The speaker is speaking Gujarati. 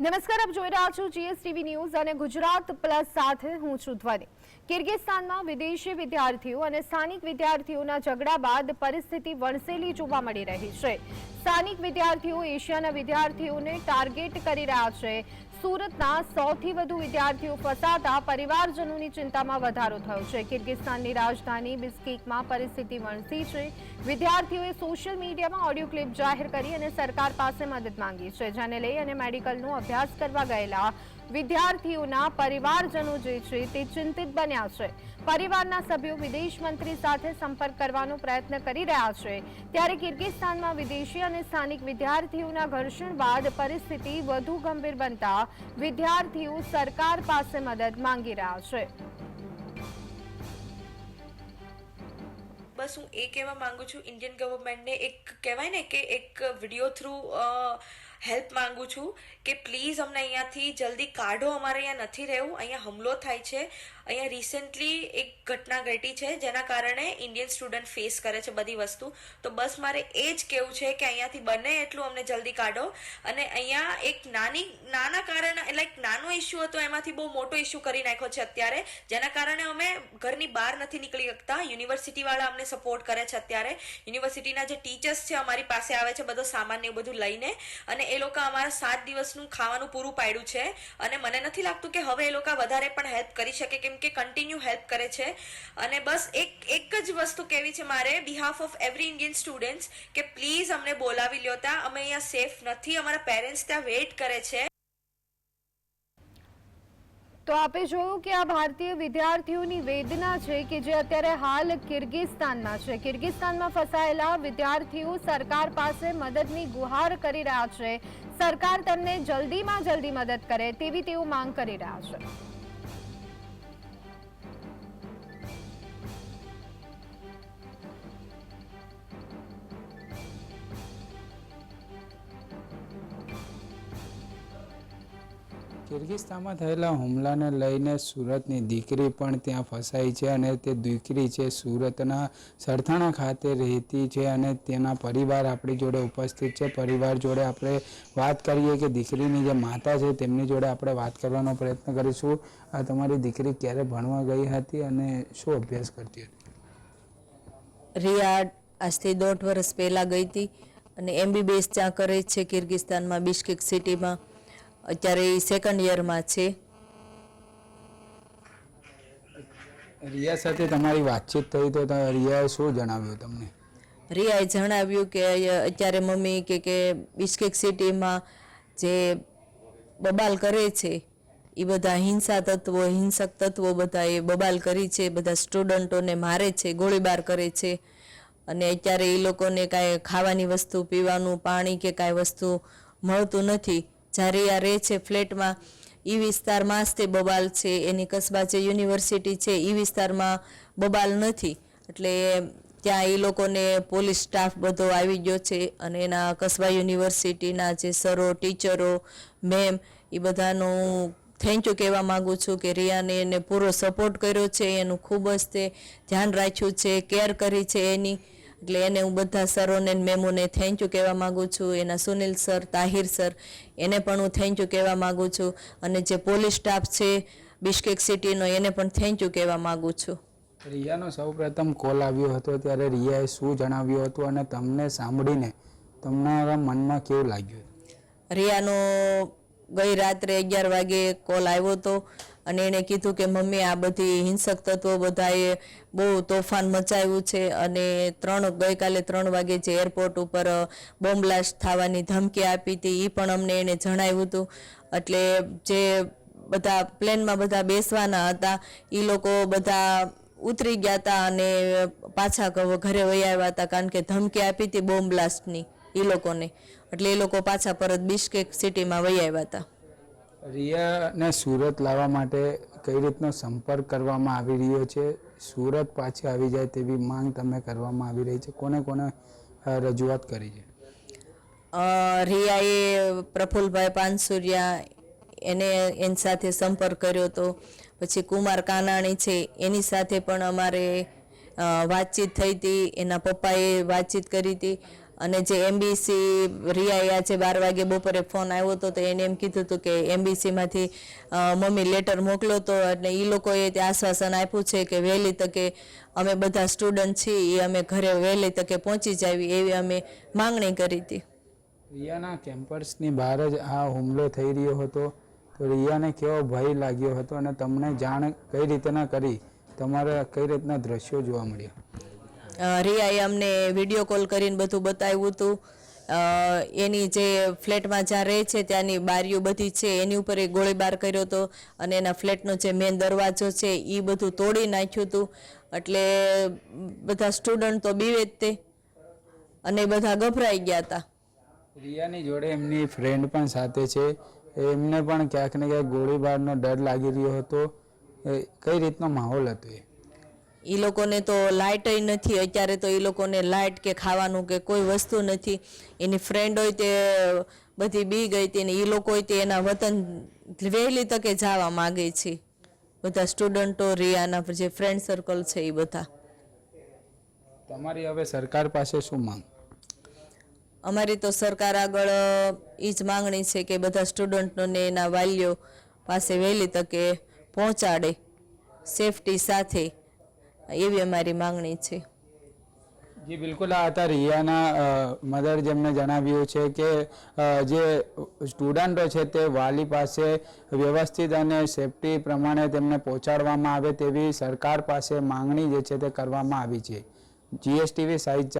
નમસ્કાર, આપ જોઈ રહ્યા છો જીએસટીવી ન્યૂઝ અને ગુજરાત પ્લસ સાથે હું છું ધ્વનિ. કિર્ગિસ્તાનમાં વિદેશી વિદ્યાર્થીઓ અને સ્થાનિક વિદ્યાર્થીઓના ઝઘડા બાદ પરિસ્થિતિ વણસેલી જોવા મળી રહી છે. સ્થાનિક વિદ્યાર્થીઓ, એશિયાના વિદ્યાર્થીઓને ટાર્ગેટ કરી રહ્યા છે. સુરતના સૌથી વધુ વિદ્યાર્થીઓ ફસાતા પરિવારજનોની ચિંતામાં વધારો થયો છે. કિર્ગિસ્તાનની રાજધાની બિસ્કીકમાં પરિસ્થિતિ વણસી છે. વિદ્યાર્થીઓએ સોશિયલ મીડિયામાં ઓડિયો ક્લિપ જાહેર કરી અને સરકાર પાસે મદદ માંગી છે, જેને લઈ અને મેડિકલનો અભ્યાસ કરવા ગયેલા વિદ્યાર્થીઓના પરિવારજનો જે છે તે ચિંતિત બન્યા છે. પરિવારના સભ્યો વિદેશ મંત્રી સાથે સંપર્ક કરવાનો પ્રયત્ન કરી રહ્યા છે. ત્યારે કિર્ગિસ્તાનમાં વિદેશી અને સ્થાનિક વિદ્યાર્થીઓના ઘર્ષણ બાદ પરિસ્થિતિ વધુ ગંભીર બનતા વિદ્યાર્થીઓ સરકાર પાસે મદદ માંગી રહ્યા છે. બસ હું એ કહેવા માંગુ છું ઇન્ડિયન ગવર્મેન્ટને એક કહેવાય ને કે એક વીડિયો થ્રુ હેલ્પ માંગુ છું કે પ્લીઝ અમને અહીંયાથી જલ્દી કાઢો, અમારે અહીંયા નથી રહેવું. અહીંયા હુમલો થાય છે. અહીંયા રિસેન્ટલી એક ઘટના ઘટી છે, જેના કારણે ઇન્ડિયન સ્ટુડન્ટ ફેસ કરે છે બધી વસ્તુ. તો બસ મારે એ જ કહેવું છે કે અહીંયાથી બને એટલું અમને જલ્દી કાઢો. અને અહીંયા એક નાની, નાના કારણ એક નાનો ઇસ્યુ હતો, એમાંથી બહુ મોટો ઇસ્યુ કરી નાખ્યો છે અત્યારે, જેના કારણે અમે ઘરની બહાર નથી નીકળી શકતા. યુનિવર્સિટીવાળા અમને સપોર્ટ કરે છે અત્યારે. યુનિવર્સિટીના જે ટીચર્સ છે, અમારી પાસે આવે છે, બધો સામાન એવું બધું લઈને. અને એ લોકો અમારા સાત દિવસનું ખાવાનું પૂરું પાડ્યું છે અને મને નથી લાગતું કે હવે એ લોકો વધારે પણ હેલ્પ કરી શકે કેમ કે કન્ટિન્યુ હેલ્પ કરે છે. અને બસ એક એક જ વસ્તુ કહેવી છે મારે behalf of every Indian students કે પ્લીઝ અમને બોલાવી લ્યો ત્યાં. અમે અહીંયા સેફ નથી. અમારા પેરેન્ટ્સ ત્યાં વેઇટ કરે છે. તો આપે જોયું કે આ ભારતીય વિદ્યાર્થીઓની વેદના છે કે જે અત્યારે હાલ કિર્ગિસ્તાનમાં છે. કિર્ગિસ્તાનમાં ફસાયેલા વિદ્યાર્થીઓ સરકાર પાસે મદદની ગુહાર કરી રહ્યા છે. સરકાર તેમને જલ્દીમાં જલ્દી મદદ કરે તેવી તેઓ માંગ કરી રહ્યા છે. કિર્ગિસ્તાનમાં થયેલા હુમલાને લઈને સુરતની દીકરી પણ ત્યાં ફસાઈ છે અને તે દીકરી છે સુરતના સરથાણા ખાતે રહેતી છે અને તેના પરિવાર આપણી જોડે ઉપસ્થિત છે. પરિવાર જોડે આપણે વાત કરીએ કે દીકરીની જે માતા છે તેમની જોડે આપણે વાત કરવાનો પ્રયત્ન કરીશું. આ તમારી દીકરી ક્યારે ભણવા ગઈ હતી અને શું અભ્યાસ કરતી હતી? રિયા આજથી દોઢ વર્ષ પહેલાં ગઈ હતી અને એમબીબીએસ ત્યાં કરે છે કિર્ગિસ્તાનમાં બિશ્કેક સિટીમાં. અત્યારે એ સેકન્ડ યરમાં છે. રિયા સાથે તમારી વાતચીત થઈ તો રિયાએ શું જણાવ્યું તમને? રિયાએ જણાવ્યું કે અત્યારે મમ્મી કે કે બિશ્કેક સિટીમાં જે બબાલ કરે છે એ બધા હિંસા તત્વો હિંસક તત્વો બધા એ બબાલ કરી છે બધા સ્ટુડન્ટોને મારે છે ગોળીબાર કરે છે. અને અત્યારે એ લોકોને કાંઈ ખાવાની વસ્તુ પીવાનું પાણી કે કાંઈ વસ્તુ મળતું નથી. જ્યારે આ રહે છે ફ્લેટમાં એ વિસ્તારમાં જ તે બબાલ છે, એની કસબા જે યુનિવર્સિટી છે એ વિસ્તારમાં બબાલ નથી. એટલે ત્યાં એ લોકોને પોલીસ સ્ટાફ બધો આવી ગયો છે અને એના કસબા યુનિવર્સિટીના જે સરો, ટીચરો, મેમ એ બધાનું થેન્ક યુ કહેવા માગું છું કે રિયાને એને પૂરો સપોર્ટ કર્યો છે, એનું ખૂબ જ તે ધ્યાન રાખ્યું છે કેર કરી છે એની. એટલે એને હું બધા સરોને મેમોને થેન્ક યુ કહેવા માગું છું. એના સુનિલ સર તાહિર સર એને પણ હું થેન્ક યુ કહેવા માગું છું. અને જે પોલીસ સ્ટાફ છે બિશ્કેક સિટીનો એને પણ થેન્ક યુ કહેવા માગું છું. રિયાનો સૌપ્રથમ કોલ આવ્યો હતો ત્યારે રિયાએ શું જણાવ્યું હતું અને તમને સાંભળીને તમારા મનમાં કેવું લાગ્યું? રિયાનો ગઈ રાત્રે અગિયાર વાગે કોલ આવ્યો હતો. અને એણે કીધું કે, મમ્મી, આ બધી હિંસક તત્વો બધાએ બહુ તોફાન મચાવ્યું છે અને ત્રણ ગઈકાલે ત્રણ વાગે જે એરપોર્ટ ઉપર બોમ્બ બ્લાસ્ટ થવાની ધમકી આપી હતી એ પણ અમને એણે જણાવ્યું હતું. એટલે જે બધા પ્લેનમાં બધા બેસવાના હતા એ લોકો બધા ઉતરી ગયા હતા અને પાછા ઘરે વહી આવ્યા હતા, કારણ કે ધમકી આપી હતી બોમ્બ બ્લાસ્ટની એ લોકોને. એટલે એ લોકો પાછા પરત બિશ્કેક સિટીમાં વહી આવ્યા હતા. રિયાને સુરત લાવવા માટે કઈ રીતનો સંપર્ક કરવામાં આવી રહ્યો છે? સુરત પાછી આવી જાય તેવી માંગ તમે કરવામાં આવી રહી છે. કોને કોને રજૂઆત કરી છે? રિયાએ પ્રફુલભાઈ પાનસુરિયા એને, એની સાથે સંપર્ક કર્યો હતો પછી કુમાર કાનાણી છે, એની સાથે પણ અમારે વાતચીત થઈ હતી. એના પપ્પાએ વાતચીત કરી હતી. અને જે એમબીસી રિયાએ આજે બાર વાગે બપોરે ફોન આવ્યો હતો, તો એને એમ કીધું હતું કે એમબીસીમાંથી મમ્મી લેટર મોકલો તો, અને એ લોકોએ તે આશ્વાસન આપ્યું છે કે વહેલી તકે અમે બધા સ્ટુડન્ટ છીએ એ અમે ઘરે વહેલી તકે પહોંચી જાવી એવી અમે માંગણી કરી હતી. રિયાના કેમ્પસની બહાર જ આ હુમલો થઈ રહ્યો હતો. તો રિયાને કેવો ભય લાગ્યો હતો અને તમને જાણ કઈ રીતના કરી? તમારે કઈ રીતના દ્રશ્યો જોવા મળ્યા? રિયાએ અમને વીડિયો કોલ કરીને બધું બતાવ્યું હતું. એની જે ફ્લેટમાં જ્યાં રહે છે ત્યાંની બારીઓ બધી છે, એની ઉપર એ ગોળીબાર કર્યો હતો અને એના ફ્લેટનો જે મેન દરવાજો છે એ બધું તોડી નાખ્યું હતું. એટલે બધા સ્ટુડન્ટ તો બીવે જ તે. અને બધા ગભરાઈ ગયા હતા રિયાની જોડે એમની ફ્રેન્ડ પણ સાથે છે. એમને પણ ક્યાંક ને ક્યાંક ગોળીબારનો ડર લાગી રહ્યો હતો. કઈ રીતનો માહોલ હતો એ? એ લોકોને તો લાઇટય નથી અત્યારે તો એ લોકોને લાઇટ કે ખાવાનું કે કોઈ વસ્તુ નથી. એની ફ્રેન્ડ હોય તે બધી બી ગઈ હતી ને એ લોકો હોય તે એના વતન વહેલી તકે જવા માગે છે. બધા સ્ટુડન્ટો રિયાના જે ફ્રેન્ડ સર્કલ છે એ બધા. તમારી હવે સરકાર પાસે શું માંગ? અમારી તો સરકાર આગળ એ જ માંગણી છે કે બધા સ્ટુડન્ટોને એના વાલીઓ પાસે વહેલી તકે પહોંચાડે. સેફટી સાથે. એવી અમારી માંગણી છે. જી, બિલકુલ. આ હતા રિયાના મધર જેમને જણાવ્યું છે કે જે સ્ટુડન્ટો છે તે વાલી પાસે વ્યવસ્થિત અને સેફટી પ્રમાણે તેમને પહોંચાડવામાં આવે તેવી સરકાર પાસે માંગણી જે છે તે કરવામાં આવી છે. જીએસટીવી સાહિત્ય